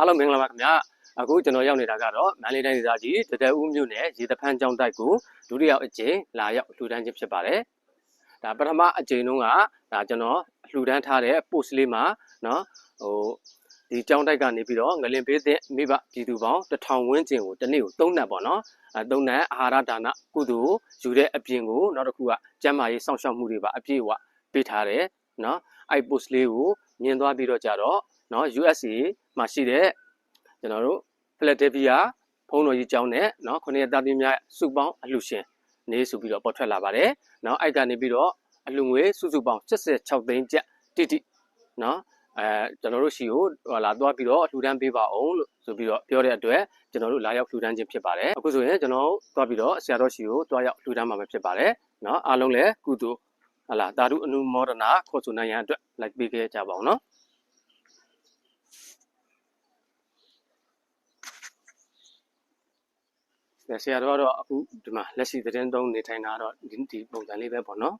အားလုံးမင်္ဂလာပါခင်ဗျာအခုကျွန်တော်ရောက်နေတာကတော့မန္တလေးတိုင်းဒေသကြီးတတဲဦးမြို့နယ်ရေတဖန်းကျောင်းတိုက်ကိုဒုတိယအကြိမ်လာရောက်လှူဒန်းခြင်းဖြစ်ပါတယ်ဒါပထမအကြိမ်တုန်းကဒါကျွန်တော်လှူဒန်းထားတဲ့ post လေးမှာเนาะဟိုဒီကျောင်းတိုက်ကနေပြီးတော့ငလင်ပေးတဲ့မိဘပြည်သူပေါင်းတစ်ထောင်ဝန်းကျင်ကိုတစ်နေ့ကို၃နပ်ပေါ့နော်အဲ၃နပ်အာဟာရဒါနကုသိုလ်ယူတဲ့အပြင်ကိုနောက်တစ်ခုကကျန်းမာရေးစောင့်ရှောက်မှုတွေပါအပြည့်အဝပေးထားတယ်เนาะအဲ့ post လေးကိုမြင်သွားပြီးတော့ကြတော့เนาะ USA မှာရှိတဲ့ကျွန်တော်တို့ Philadelphia ဖုန်းတော်ကြီးကျောင်းနဲ့เนาะခုနှစ်သားသမီးများစုပေါင်းအလှူရှင်နေဆိုပြီးတော့ပေါ်ထွက်လာပါတယ်เนาะအဲ့ကနေပြီးတော့အလှူငွေစုစုပေါင်း86သိန်းကျပ်တိတိเนาะအဲကျွန်တော်တို့ရှိကိုဟလာသွားပြီးတော့လှူဒန်းပေးပါအောင်လို့ဆိုပြီးတော့ပြောတဲ့အတွက်ကျွန်တော်တို့လာရောက်လှူဒန်းခြင်းဖြစ်ပါတယ်အခုဆိုရင်ကျွန်တော်သွားပြီးတော့ဆရာတော်ရှိကိုသွားရောက်လှူဒန်းမှာပဲဖြစ်ပါတယ်เนาะအားလုံးလည်းကုသိုလ်ဟလာတာဓုအနုမောဒနာခေါ်ဆိုနိုင်ရန်အတွက်လိုက်ပေးခဲ့ကြပါအောင်เนาะ ဆရာတော်ကတော့အခုဒီမှာလက်ရှိသတင်းသုံးနေထိုင်တာတော့ဒီဒီပုံစံလေးပဲပေါ့နော်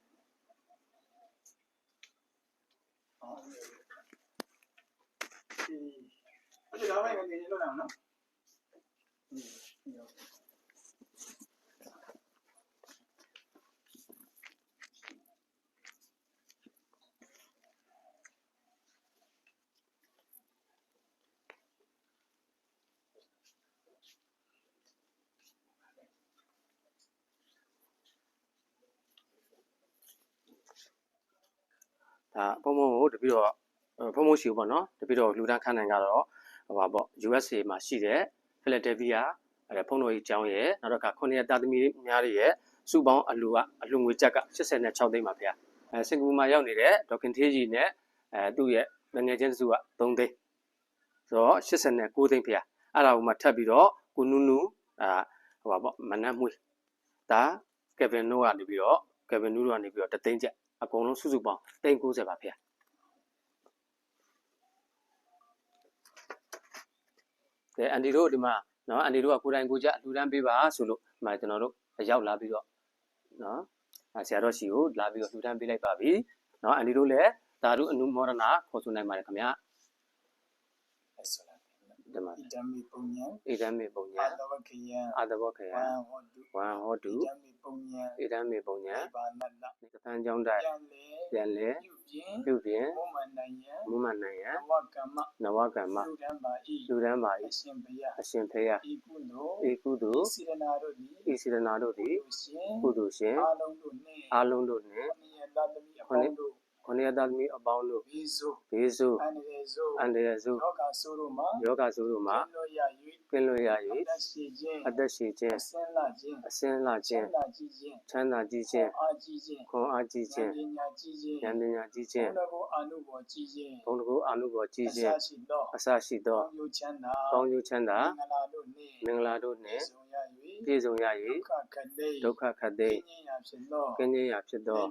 အဲ့ဒါတော့လည်းငယ်လောက်အောင်နော် ဒါဖုံဖုံကိုတပြီးတော့ဖုံဖုံရှိပေါ့နော်တပြီးတော့လူတန်းခန်းနိုင်ကတော့ဟိုပါပေါ့ USA မှာရှိတဲ့ Philadelphia အဲဖုံတော်ကြီးကျောင်းရဲ့နောက်တော့ကခုနှစ်ရက်သားသမီးများတွေရဲ့စုပေါင်းအလူကအလူငွေချက်က86သိန်းပါဗျာအဲစင်ကာပူမှာရောက်နေတဲ့ဒေါခင်သေးကြီးနဲ့အဲသူ့ရဲ့ငငယ်ချင်းစုက3သိန်းဆိုတော့89သိန်းဗျာအဲ့ဒါကိုမှထပ်ပြီးတော့ကိုနူးနူးအာဟိုပါပေါ့မနက်မွေးဒါကယ်ဗင်နိုးကနေပြီးတော့ကယ်ဗင်နူးတို့ကနေပြီးတော့တသိန်းချက် အကုန်လုံးစုစုပေါင်း390ပါဖေ။ကဲအန်ဒီတို့ဒီမှာနော်အန်ဒီတို့ကကိုယ်တိုင်ကိုယ်ကျအလှူဒန်းပေးပါဆိုလို့ဒီမှာကျွန်တော်တို့ရောက်လာပြီးတော့နော်ဆရာတော်ရှိကိုလာပြီးတော့လှူဒန်းပေးလိုက်ပါပြီ။နော်အန်ဒီတို့လည်းဓာတုအနုမောဒနာခေါ်ဆိုနိုင်ပါတယ်ခင်ဗျာအဲ့ဆို လားဒီမှာဣဒံမိပုံညာဣဒံမေပုံညာအာတဝခေယံအာတဘောခယဝံဟောတုဝံဟောတုဣဒံမိပုံညာဣဒံမေပုံညာဘာနတကသံကြောင်းတိုက်ပြန်လေပြန်လဲပြုပြင်ပြုပြင်ဘုမနိုင်ယံမုမနိုင်ယံဝကမ္မနဝကမ္မလူတံပါဤလူဒန်းပါအရှင်ဘုရားအရှင်ဖေယဤကုသိုလ်ဧကုသိုလ်စိရနာတို့သည်ဤစေတနာတို့သည်လူရှင်ကုသိုလ်ရှင်အာလုံးတို့နှင့်အားလုံးတို့နှင့်ခဏယတသမီအပေါင်းတို့ ခொနည်းသားသမီးအပေါင်းတို့ဘေးစုဘေးစုအန္တရာယ်စုအန္တရာယ်စုယောဂဆိုးတို့မှာယောဂစုတို့မှာလို့ရကင်းလွတ်ရ၍၍သက်ရှိခြင်းအသက်ရှိခြင်းအစင်းလာခြင်းအစင်းလာချခြင်းမ်းသာကြီးခြင်းချမ်းသာကြီးခြင်းအားကြီးခြင်းခွန်အားကြီးခြင်းဉာဏ်ပညာကြီးခြင်းဉာဏ်ပညာကြီးဘုခြင်းန်းတော်ကိုအာနုဘော်ကြီးခြင်းဘုံတကူအာနုဘော်ကြီးခြင်းအစရှိသောအစရှိသောကောင်းကျိုးချမ်းသာကောင်းကျိုးချမ်းသာမင်္ဂလာတို့နှင့်မင်္ဂလာတို့နှင့်ဆုံရ ပြည့်စုံရ၍၍ဒုက္ခခတ်သိဒုက္ခခတ်သိဉာဏ်ရာဖြစ်သောကင်းခြင်းရာဖြစ်သော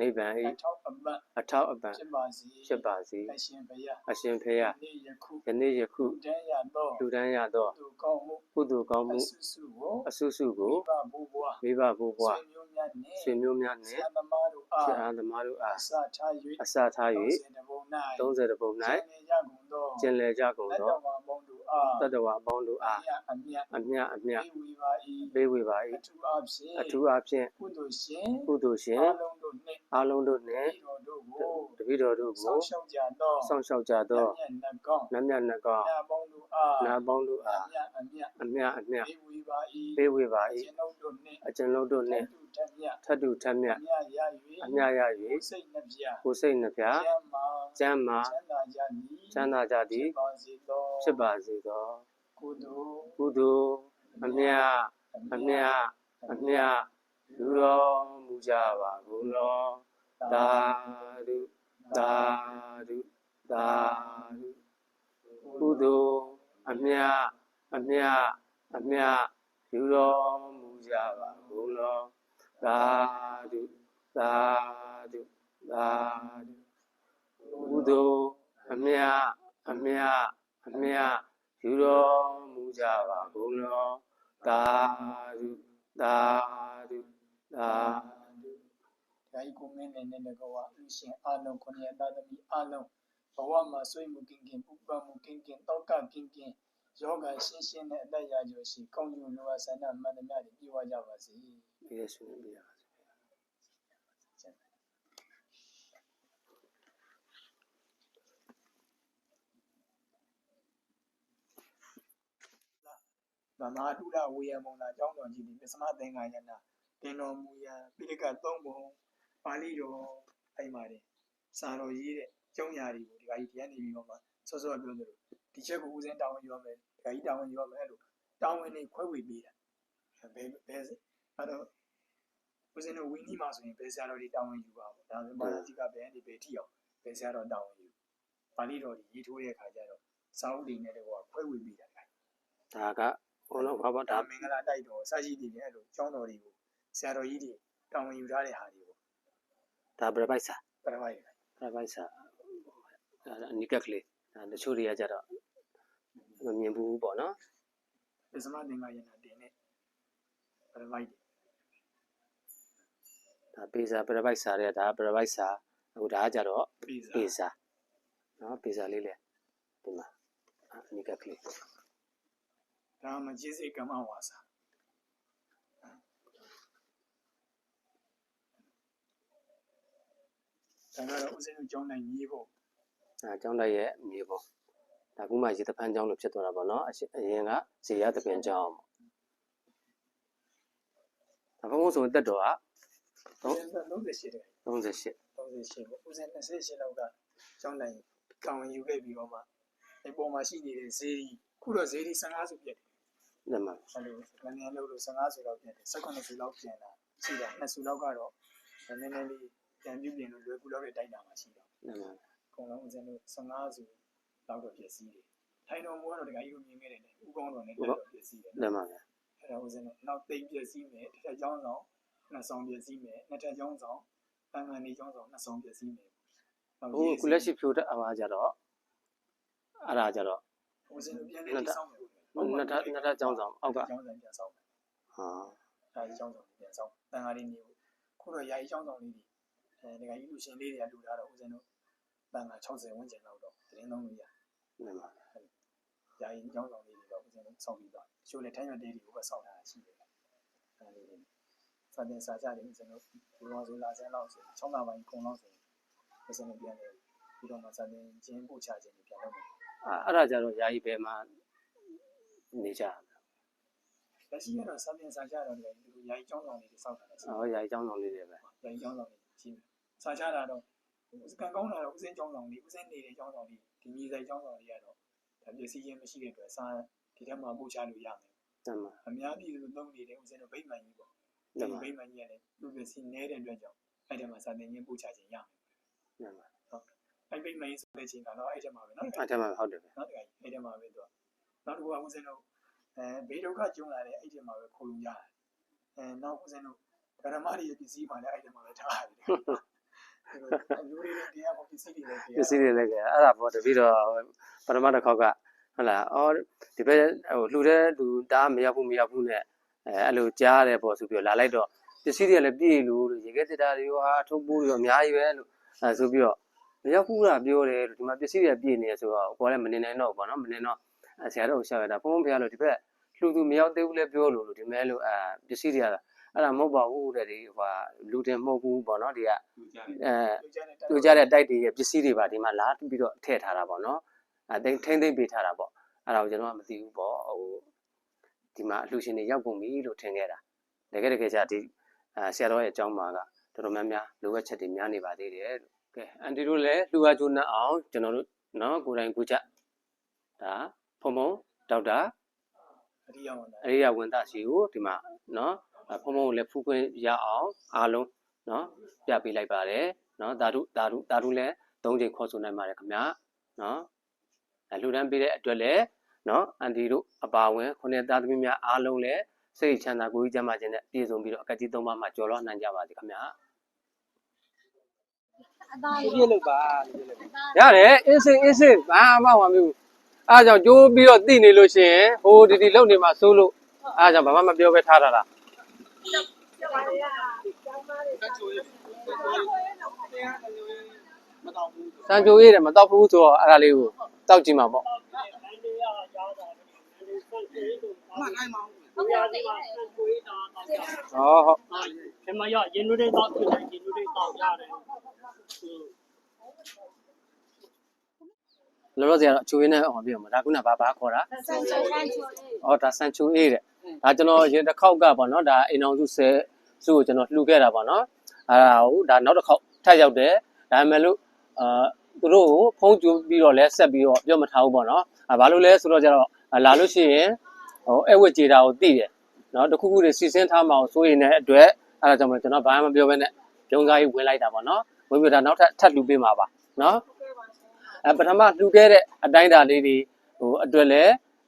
နိဗ္ဗာန်၏နိဗ္ဗာန်အထောက်အပံ့၏အထောက်အပံ့ဖြစ်ပါစေဖြစ်ပါစေအရှင်ဘုရားအရှင်ဖေယဒီယခုယနေ့ယခုတန်းရသောလူတန်းရသောသူကောင်းမှုကုသိုလ်ကောင်းအမှုဆုစုကိုအဆုစုကိုမိဘဘိုးဘွားမိဘဘိုးဘွားဆွေမျိုးများနှင့်ဆွေမျိုးများဆနှင့်ရာသမားတို့အားဆရာသမားတို့အားအစထား၍အစထား30၍တပုံ၌30ပုံ၌၌ကျင်လည်ကြကုန်လက်သောတော်မှာပေါင်းတို့အားတတ္တဝအပေါင်းတို့အားအမြတ်အမြတ်အမြတ်ပေးဝေပါ၏ပေးဝေပါအ၏ထူးအားဖြင့်အထူးအားဖြင့်ကုသိုလ်ရှင်ကုသိုလ်ရှင်အားလုံးတို့နှင့်အားလုံးတို့နှင့်ဤတော်တို့ကိုတပည့်တော်တို့ဆောကိုင်းရှောက်ကြသောစောင့်ရှောက်ကြသောမြတ်နှကောင်းနတ်မြတ်နှကောင်းနာပေါင်းတို့အားနာပေါင်းတို့အအားမြတ်အမြတ်အမြတ်အမြတ်ပေးဝေပါ၏ပေးဝေပါအ၏ရှင်တို့တို့နှင့်အကျွန်ုပ်တို့နှင့်တူထက်မြတ်ထပ်တူထပ်မြတ်အမြတ်ရအမြတ်ရ၍၍စိတ်နှပြကိုယ်စိတ်နှဖျားကျမ်းမာကျမ်းမာချမ်းသာကြသည်ချမ်းသာကြသည်ဖြစ်ပါစေသောဖြစ်ပါစေသောကုသိုလ်ကုသိုလ် အမြတ်အမြတ်အမြတ်လူတော်မူကြပါကုန်လောသာဓုသာဓုသာဓုကုသိုလ်အမြတ်အမြတ်အမြတ်လူတော်မူကြပါကုန်လောသာဓုသာဓုသာဓုကုသိုလ်အမြတ်အမြတ်အမြ တ်လူတော်မူကြပါကုန်လောသာဓုသာဓုသာဓုဓာဤကိုမင်းနဲ့နဲ့တကောဝအရှင်အာလုံးခொနည်းသားသမီးအာလုံးဘဝမှာဆွေးမှုကင်းကင်းပူပန်မှုကင်းကင်းတောက်ကကင်းကင်းယောဂရှင်းရှင်းနဲ့အသက်ရကြရှိကောင်းကျိုးလိုအပ်ဆန္ဒမှန်သမျှတွေပြည့်ဝကြပါစေပြီးရဆွေးနွေးပြရ ဗမာတုဒဝေယမုံလာအကြောင်းတော်ကြီးဒီပစ္စမသင်္ဃာယနာတင်တော်မူရန်ပိဋကသုံးပုံပါဠိတော်အဲ့မှာတယ်စာတော်ရေးတဲ့ကျုံညာတွေကိုဒီကကြီးတရားနေပြီးတော့မှဆော့ဆော့ပြောသလိုဒီချက်ကိုဦးစင်းတာဝန်ယူရမယ်ဒီကကြီးတာဝန်ယူရမယ်အဲ့လိုတာဝန်တွေခွဲဝေပေးတာဘယ်ဘယ်အဲ့တော့ဦးစင်းတို့ဝင်းကြီးမှာဆိုရင်ဘယ်ဆရာတော်တွေတာဝန်ယူပါဘောဒါဆိုမာနတိကဘယ်အနေပဲထိအောင်ဘယ်ဆရာတော်တာဝန်ယူပါဠိတော်ကြီးရေးထိုးတဲ့အခါကျတော့စာအုပ်တွေနဲ့တော့ခွဲဝေပေးတာဒါက ဘုန်းတော်ဘာဘာဒါဒါမင်္ဂလာတိုက်တော်စာရှိတွေလည်းအဲ့လိုကျောင်းတော်တွေကိုဆရာတော်ကြီးတွေတောင်းဝင်ယူထားတဲ့ဟာတွေကိုဒါပြပိုက်စာပရမိုက်ပြပိုက်စာဒါအနိကကလေးဒါတချို့တွေကကြတော့မမြင်ဘူးပေါ့နော်ပစ္စမသင်္ဃာယနာတင်တဲ့ပရမိုက်ဒါပေစာပြပိုက်စာတွေကဒါပြပိုက်စာအခုဒါကကြတော့ပြည်စာပေစာနော်ပေစာလေးလေဒီမှာအနိကကလေး ဒါမှကျေးဇူးကမ္မဝါစာဒါကတော့ဦးဇင်းတို့ကျောင်းနိုင်ရေးဖို့အဲကျောင်းတိုက်ရဲ့မြေပေါ်ဒါကူမှရေတဖန်ကျောင်းလို့ဖြစ်သွားတာပေါ့နော်အရှင်အရင်ကဇေယျတပင်ကျောင်းပေါ့ဒါဘုံဘုံဆိုရင်တက်တော်ကဦးဇင်းတို့38တဲ့38 38ပေါ့ဦးဇင်း28လောက်ကကျောင်းနိုင်တောင်းဝင်ယူခဲ့ပြီးတော့မှဒီပုံမှာရှိနေတဲ့ဈေးကြီးခုတော့ဈေးကြီး15စုပြည့်တယ် လက်မှအဲ့လိုငန်းငန်းလို့လို့15ဆူလောက်ပြန်တယ်18ဆူလောက်ပြန်တာရှိတာ2ဆူလောက်ကတော့နည်းနည်းလေးပြန်ပြုပြင်လို့လွယ်ကူလောက်တဲ့တိုက်တာမှရှိတော့လက်မှအကုန်လုံးဦးဇင်းတို့15ဆူလောက်တော့ပြည့်စည်တယ်ထိုင်တော်မူကတော့တခါကြီးကိုမြင်ခဲ့တယ်လေဥကောင်းတော်နဲ့တက်တော့ပြည့်စည်တယ်လက်မှအဲ့ဒါဦးဇင်းတို့နောက်တိတ်ပြည့်စည်မယ်တစ်ထက်ကျောင်းဆောင်နှစ်ဆောင်ပြည့်စည်မယ်နှစ်ထက်ကျောင်းဆောင်တန်ခါနေကျောင်းဆောင်နှစ်ဆောင်ပြည့်စည်မယ်နောက်ဟိုခုလက်ရှိဖြိုတဲ့အပါကြတော့အဲ့ဒါကြတော့ဦးဇင်းတို့ပြန်လေးဆောင်းမယ် နှစ်ထပ်နှစ်ထပ်ကျောင်းဆောင်အောက်ကကျောင်းဆောင်ပြန်ဆောင်းမယ်ဟာဒါကြီးကျောင်းဆောင်ပြန်ဆောင်တန်ခါလေးနေကိုခုတော့ယာယီကျောင်းဆောင်လေးတွေအဲဒီကကြီးလူရှင်လေးတွေကလူထားတော့ဦးဇင်းတို့တန်ခါ60ဝန်းကျင်လောက်တော့တင်းသုံးလို့ရလက်မှယာယီကျောင်းဆောင်လေးတွေတော့ဦးဇင်းတို့ဆောင်းပြီးသွားရှိုးလေထိုင်းရွက်တေးတွေကိုပဲဆောင်းထားတာရှိတယ်အဲလေးတွေစာတင်စာကြတယ်ဦးဇင်းတို့ဒီလိုဆိုလာစမ်းလောက်ဆို6လပိုင်းကုံလောက်ဆိုဦးဇင်းတို့ပြန်တယ်ပြီးတော့မှစာတင်ချင်းပို့ချခြင်းတွေပြန်လုပ်မယ်အဲ့ဒါကြတော့ယာယီပဲမှာနေကြလက်ရှိကတော့စာတင်စာကြတော့ဒီလိုယာယီ ကျောင်းဆောင်လေးတွေစောင့်ထားတာရှိတယ်ဟောယာယီကျောင်းဆောင်လေးတွေပဲ။ရိုင်းကျောင်းဆောင်လေးကြီးမယ်။စာချတာတော့စကန်ကောင်းတာတော့ဦးစင်းကျောင်းဆောင်လေးဦးစင်းနေတဲ့ကျောင်းဆောင်လေးဒီမြေဆိုင်ကျောင်းဆောင်လေးကတော့ဒါပစ္စည်းချင်းမရှိတဲ့အတွက်စာဒီထက်မှပို့ချလို့ရမယ်လက်မှ။အများပြည်သူသုံးနေတဲ့ဦးစင်းတို့ဗိမ္မာန်ကြီးပေါ့။လက်ဒီမှဗိမ္မာန်ကြီးကလည်းသူ့ပစ္စည်းနည်းတဲ့အတွက်ကြောင့်အဲ့ဒီမှာစာတင်ချင်းပို့ချခြင်းရမယ်လက်မှ။အဲ့ဗိမ္မာန်ကြီးဆိုတဲ့ချိန်ကတော့အဲ့ဒီမှာပဲနော်။အဲ့ဒါမှဟုတ်တယ်ပဲနောက်တစ်ခါအဲ့ဒီမှာပဲသူက နောက်တစ်ခုကဦးစင်းတို့အဲဘေးဒုက္ခကျုံလာတဲ့အဲ့ဒီမှာပဲခိုးလို့ရတယ်။အဲနောက်ဦးစင်းတို့ဓမ္မတွေပစ္စည်းမှလည်းအဲ့ဒီမှာပဲထားရတယ်။လူတွေတရားပစ္စည်းတွေလည်းတရားပစ္စည်းတွေလည်းကအဲ့ဒါပေါ့တပိတော့ပထမတစ်ခေါက်ကဟုတ်လားအော်ဒီဘက်ဟိုလှူတဲ့လူတားမရောက်ဘူးမရောက်ဘူးနဲ့အဲအဲ့လိုကြားရတယ်ပေါ့ဆိုပြီးတော့လာလိုက်တော့ပစ္စည်းတွေလည်းပြည့်လို့ရေခဲစစ်တာတွေရောဟာထုတ်ပိုးတွေရောအများကြီးပဲလို့အဲဆိုပြီးတော့မရောက်ဘူးလားပြောတယ်လို့ဒီမှာပစ္စည်းတွေပြည့်နေရဆိုတော့ကိုယ်လည်းမနေနိုင်တော့ဘူးပေါ့နော်မနေတော့အဲ ဆရာတော်ရှောက်ရတာဘုန်းဘုရားလို့ဒီဘက်လှူသူမရောက်သေးဘူးလဲပြောလို့လို့ဒီမဲလို့အဲပစ္စည်းတွေကအဲ့ဒါမဟုတ်ပါဘူးတဲ့ဒီဟိုလူတင်မဟုတ်ဘူးပေါ့နော်ဒီကအဲလူကြတဲ့တူကြတဲ့တိုက်တွေရဲ့ပစ္စည်းတွေပါဒီမှာလာပြီးတော့ထည့်ထားတာပေါ့နော်အဲထိမ့်ထိမ့်သိမ့်ပေးထားတာပေါ့အဲ့ဒါကိုကျွန်တော်ကမသိဘူးပေါ့ဟိုဒီမှာအလှူရှင်တွေရောက်ကုန်ပြီလို့ထင်ခဲ့တာတကယ်တကယ်ကျဒီအဲဆရာတော်ရဲ့အကြောင်းမှာကတော်တော်များများလိုအပ်ချက်တွေများနေပါသေးတယ်လို့ကဲအန်တီတို့လည်းလှူအားကြိုးနှံ့အောင်ကျွန်တော်တို့နော်ကိုယ်တိုင်ကိုချက်ဒါ ဖုံဖုံဒေါက်တာအရိယဝန္တာအရိယဝန္တစီကိုဒီမှာနော်အဲဖုံဖုံကိုလည်းဖူးခွင့်ရအောင်အားလုံးနော်ပြပေးလိုက်ပါတယ်နော်ဓာတုဓာတုဓာတုလည်းသုံးချိန်ခေါ်ဆိုနိုင်ပါတယ်ခင်ဗျာနော်အဲလှူဒန်းပေးတဲ့အတွက်လည်းနော်အန်တီတို့အပါဝင်ခုနှစ်သားသမီးများအားလုံးလည်းစိတ်ချမ်းသာကိုယ်ကြီးကျန်းမာခြင်းနဲ့ပြည့်စုံပြီးတော့အကတိသုံးပါးမှာကြော်လွှားနိုင်ကြပါစေခင်ဗျာအသားပြလေးည့်လို့ပါပြည့်လို့ရတယ်အင်းစင်အင်းစင်ဘာမှမမမျိုး အားကြောင့်ကြိုးပြီးတော့တိနေလို့ရှိရင်ဟိုဒီဒီလုံနေမှာစိုးလို့အားကြောင့်ဘာမှမပြောပဲထားတာလားတက်ချိုးရတက်ချိုးရတရားလည်းမတော့ဘူးစံချိုအေးတယ်မတော့ဘူးဆိုတော့အဲ့ဒါလေးကိုတောက်ကြည့်မှာပေါ့မှန်နိုင်မအောင်ဟုတ်ကဲ့တိတ်တယ်ဟောဟုတ်ဒီမှာရရင်နုတွေတော့ပြင်တယ်ရင်နုတွေတော့ရတယ် လောလောဆယ်ကတော့အချိုးရင်းနဲ့ဟောပြမှာဒါခုနဘာဘာခေါ်တာဆန်ချန်ချန်ချိုလေးဟောဒါစံချိုအေးတဲ့ဒါကျွန်တော်ရင်တစ်ခေါက်ကပေါ့နော်ဒါအိမ်အောင်စုဆဲစုကိုကျွန်တော်လှူခဲ့တာပေါ့နော်အဲ့ဒါဟုတ်ဒါနောက်တစ်ခေါက်ထပ်ရောက်တယ်ဒါပေမဲ့လို့အာသူတို့ကိုဖုံးကြိုးပြီးတော့လဲဆက်ပြီးတော့ပြောမထားဘူးပေါ့နော်အဲဘာလို့လဲဆိုတော့ကျတော့လာလို့ရှိရင်ဟိုအဲ့ဝက်ကြေတာကိုသိတယ်နော်တခုခုတွေစီစဉ်ထားမှအောင်စိုးရင်တဲ့အတွက်အဲ့ဒါကြောင့်မလို့ကျွန်တော်ဘာမှမပြောဘဲနဲ့ဂျုံကားကြီးဝင်လိုက်တာပေါ့နော်ဝင်ပြီးတော့နောက်ထပ်ထပ်လှူပေးမှာပါနော်အဲ ပထမလှူခဲ့တဲ့အတိုင်းအတာလေးတွေဟိုအတွက်လဲ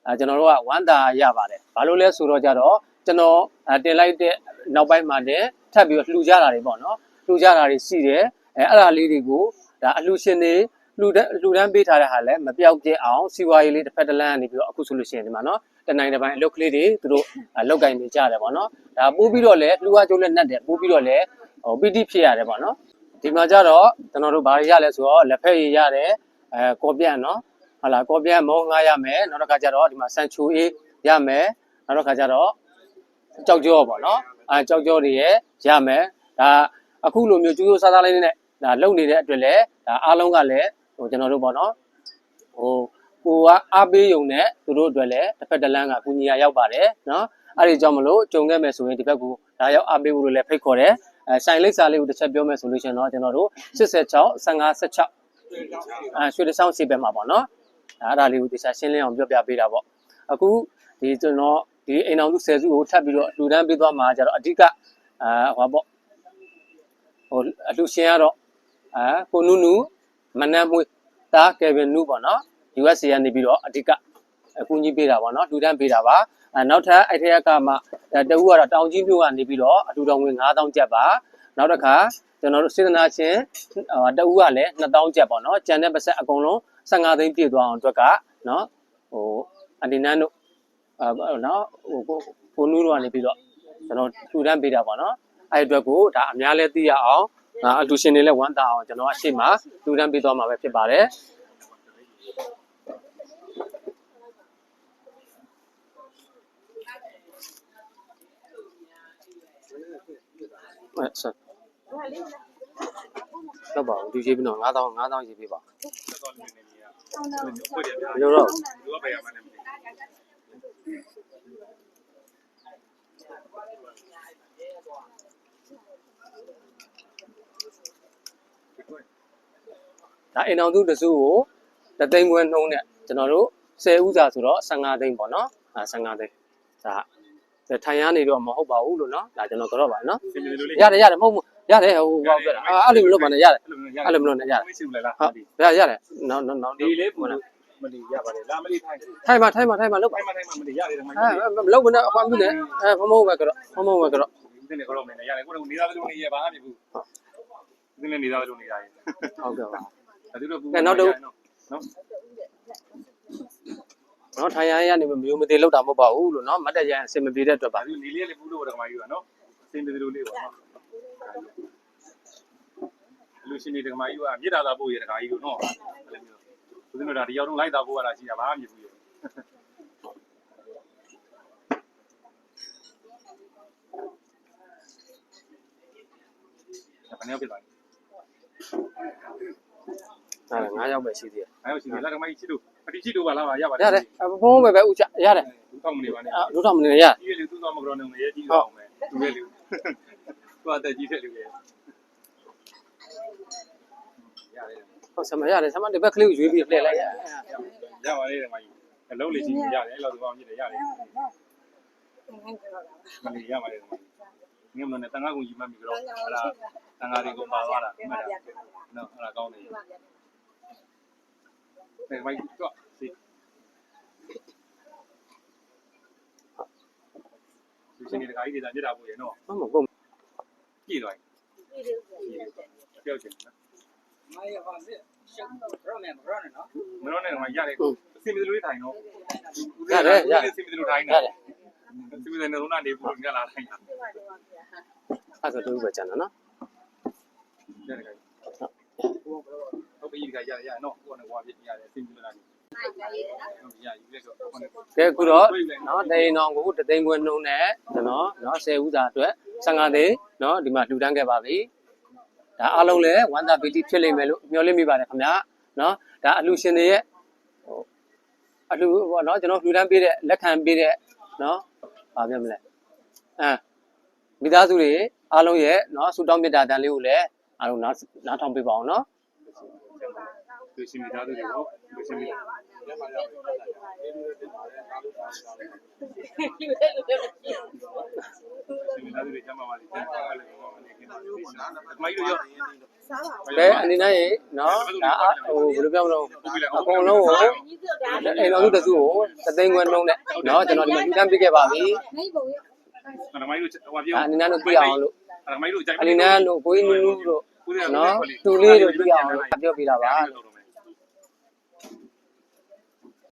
အဲကျွန်တော်တို့ကဝမ်းသာရပါတယ်ဘာလို့လဲဆိုတော့ကြတော့ကျွန်တော်အဲတင်လိုက်တဲ့နောက်ပိုင်းမှာလည်းထပ်ပြီးတော့လှူကြတာတွေပေါ့နော်လှူကြတာတွေရှိတယ်အဲအဲ့ဒါလေးတွေကိုဒါအလှူရှင်တွေလှူတဲ့လှူဒန်းပေးထားတဲ့ဟာလည်းမပြောက်ပြစ်အောင်စီဝါရေးလေးတစ်ဖက်တစ်လမ်းကနေပြီးတော့အခုဆိုလို့ရှိရင်ဒီမှာနော်တနိုင်တစ်ပိုင်းအလုပ်ကလေးတွေသူတို့အဲလောက်ကင်နေကြတယ်ပေါ့နော်ဒါပို့ပြီးတော့လည်းလှူအားကျိုးလည်းနှက်တယ်ပို့ပြီးတော့လည်းဟိုပီတိဖြစ်ရတယ်ပေါ့နော်ဒီမှာကြတော့ကျွန်တော်တို့ဘာတွေရလဲဆိုတော့လက်ဖက်ရည်ရတယ် အဲကော်ပြန့်နော်ဟုတ်လားကော်ပြန့်မုံငားရမယ်နောက်တစ်ခါကျတော့ဒီမှာဆန်ချူအေးရမယ်နောက်တစ်ခါကျတော့ကြောက်ကြောပေါ့နော်အဲကြောက်ကြောတွေရဲ့ရမယ်ဒါအခုလိုမျိုးကျူးကျူးဆားဆားလေးနဲ့ဒါလုံနေတဲ့အတွက်လည်းဒါအားလုံးကလည်းဟိုကျွန်တော်တို့ပေါ့နော်ဟိုကိုကအားပေးယုံနဲ့သူတို့အတွက်လည်းတစ်ဖက်တစ်လမ်းကကုညီရရောက်ပါတယ်နော်အဲ့ဒီကြောင့်မလို့ကြုံခဲ့မယ်ဆိုရင်ဒီဘက်ကိုဒါရောက်အားပေးဖို့လို့လည်းဖိတ်ခေါ်တယ်အဲဆိုင်လိပ်စာလေးကိုတစ်ချက်ပြောမယ်ဆိုလို့ရှိရင်တော့ကျွန်တော်တို့86 55 16 အဲရွှေတဆောင်းစီပဲမှာပေါ့နော်အဲအဲ့ဒါလေးကိုတခြားရှင်းလင်းအောင်ပြောပြပေးတာပေါ့အခုဒီကျွန်တော်ဒီအိမ်အောင်စုဆယ်စုကိုထပ်ပြီးတော့လူတန်းပေးသွားမှာကျတော့အဓိကအာဟောပေါ့ဟိုအလူရှင်ကတော့အာကိုနုနုမနန်းမွေးတာကယ်ဗင်နုပေါ့နော် USA ကနေပြီးတော့အဓိကအကူကြီးပေးတာပေါ့နော်လူတန်းပေးတာပါအဲနောက်ထပ်အဲ့ထက်ကမှတအူကတော့တောင်ကြီးမြို့ကနေပြီးတော့အတူတော်ငွေ9000ကျပ်ပါနောက်တစ်ခါ ကျွန်တော်တို့စေတနာရှင်တအူကလည်း2000ကျပ်ပေါ့နော်ကျန်တဲ့ပတ်ဆက်အကုန်လုံး15သိန်းပြည့်သွားအောင်အတွက်ကနော်ဟိုအန်တီနန်တို့အာနော်ဟိုကိုကိုနူးတို့ကနေပြီးတော့ကျွန်တော်ထူတန်းပေးတာပေါ့နော်အဲ့ဒီအတွက်ကိုဒါအများလဲသိရအောင်အာအလူရှင်တွေလည်းဝမ်းသာအောင်ကျွန်တော်အရှိမထူတန်းပေးသွားမှာပဲဖြစ်ပါတယ်အဲ့ဆက် တော့ပါဘူးဒီရေးပြီးတော့9000 9000ရေးပေးပါဘယ်လိုတော့ဒါအိမ်အောင်သူတစုကိုတသိန်းခွဲနှုံးနဲ့ကျွန်တော်တို့10ဦးစာဆိုတော့15သိန်းပေါ့နော်အဲ15သိန်းဒါဒါထိုင်ရနေတော့မဟုတ်ပါဘူးလို့နော်ဒါကျွန်တော်ကြောက်ပါနော်စင်မလို့လေရတယ်ရတယ်မဟုတ်ဘူး ရတယ်ဟိုဟောပြောတာအဲ့လိုမလုပ်ပါနဲ့ရတယ်အဲ့လိုမလုပ်နဲ့ရတယ်မရှိဘူးလားဟုတ်ရရတယ်နောက်နောက်နောက်ဒီလေးပုံမလီရပါတယ်လာမလီထိုင်ထိုင်ပါထိုင်ပါထိုင်ပါလုပ်ပါထိုင်မထိုင်မမလီရတယ်မအဲမလုပ်ဘူးနဲ့အခွင့်ပြုနေအဲဖမုံပဲကတော့ဖမုံပဲကတော့ဒီနေ့ကတော့မင်းရတယ်ကိုယ်နေသားလုံးနေရပါမဖြစ်ဘူးဒီနေ့နေသားလုံးနေရတယ်ဟုတ်ကဲ့ပါဒါတို့ကနော်ထိုင်ရရနေမျိုးမသေးလောက်တာမဟုတ်ပါဘူးလို့နော်မတ်တက်ရအစင်မပြေတဲ့အတွက်ပါဒါဒီနေလေးလေးပူလို့တော့ကမှယူတာနော်အစင်ပြေလို့လေးပါနော် လူရှင်တွေကမှယူอ่ะမြေတာသာပို့ရတခါကြီးလို့နော်အဲ့လိုမျိုးသူတို့ကဒီရောက်တော့လိုက်တာပို့ရတာရှိတာဘာမှမဖြစ်ဘူးဘယ်နေပြပါလဲအဲ9ရောက်ပဲရှိသေးတယ်အဲ့လိုရှိတယ်လာကမကြီးချစ်တို့အတီချစ်တို့ပါလားပါရပါရတယ်ဖမုံပဲပဲဥချရတယ်ဘူးကောင်းမနေပါနဲ့အဲလူတော်မနေရကြီးလေသူ့သွားမကြောနေရဲကြီးအောင်မယ်သူပဲလေ သူအတက်ကြီးတဲ့လူရဲ့ရတယ်ဟုတ်ဆမရတယ်ဆမဒီဘက်ကလေးကိုရွေးပြီးလှည့်လိုက်ရရပါလေတယ်မကြီးအလုံးလေးရှိရတယ်အဲ့လိုသူကောင်းကြီးတယ်ရတယ်မလေးရပါလေတယ်ငင်းမလို့နဲ့တန်ခါကုန်ကြီးမှတ်ပြီးတော့အဲ့ဒါတန်ခါတွေကိုပါသွားတာမှတ်တာနော်အဲ့ဒါကောင်းတယ်တယ်မကြီးတော့စီဒီစနေတခါကြီးဒေတာမြစ်တာပို့ရနော်မမကုန် ကြည့်တော့ပြောချင်တယ်မရပါစေရှောင်းတော့ရမယ်မရနဲ့နော်မလို့နဲ့ကရတယ်အစင်မီလိုလေးထိုင်နော်စင်မီလိုထိုင်တာရတယ်စင်မီလိုနဲ့တော့နေဘူးညလာထိုင်တာအဲ့ဒါတူပဲကျန်တယ်နော်ရတယ်ဟုတ်ပြီဒီကရရနော်ကိုယ်နဲ့ဟိုပြရတယ်အဆင်ပြေလာတယ်ဟုတ်ရယူလိုက်တော့ကိုယ်နဲ့ကဲအခုတော့နော်တရင်တော်ကိုတသိန်းခွဲနှုံးနဲ့ကျွန်တော်နော်10ဦးစာအတွက် 15သိန်းနော်ဒီမှာလှူဒန်းခဲ့ပါပြီဒါအားလုံးလည်းဝမ်းသာပီတိဖြစ်လိမ့်မယ်လို့မျှော်လင့်မိပါတယ်ခင်ဗျာနော်ဒါအလှူရှင်တွေရဲ့ဟိုအလှူပေါ့နော်ကျွန်တော်လှူဒန်းပေးတဲ့လက်ခံပေးတဲ့နော်ဗာပြောမလဲအဲမိသားစုတွေအားလုံးရဲ့နော်ဆူတောင်းမေတ္တာတန်လေးကိုလည်းအားလုံးနားနားထောင်ပေးပါအောင်နော်လူရှင်မိသားစုတွေကိုလူရှင်မိလူရှင်မိသားစုတွေကျမ်းမာပါစေကျမ်းမာပါစေကိုယ်နဲ့ခင်ဗျာ မိုင်းလို့ရောကဲအနေနဲ့ရေနော်ဒါအဟိုဘယ်လိုပြောမလို့အကုန်လုံးကိုအိမ်တော်စုတစုကိုသသိန်းခွဲနှုံးနဲ့နော်ကျွန်တော်ဒီမှာလူတန်းပြခဲ့ပါပြီ没ပုံရမိုင်းလို့ဟိုပြောအနေနဲ့တို့ပြအောင်လို့မိုင်းလို့ကြိုက်အနေနဲ့တို့ကိုင်းနူးနူးတို့နော်သူလေးတို့ပြအောင်လို့ပြောပြတာပါလို့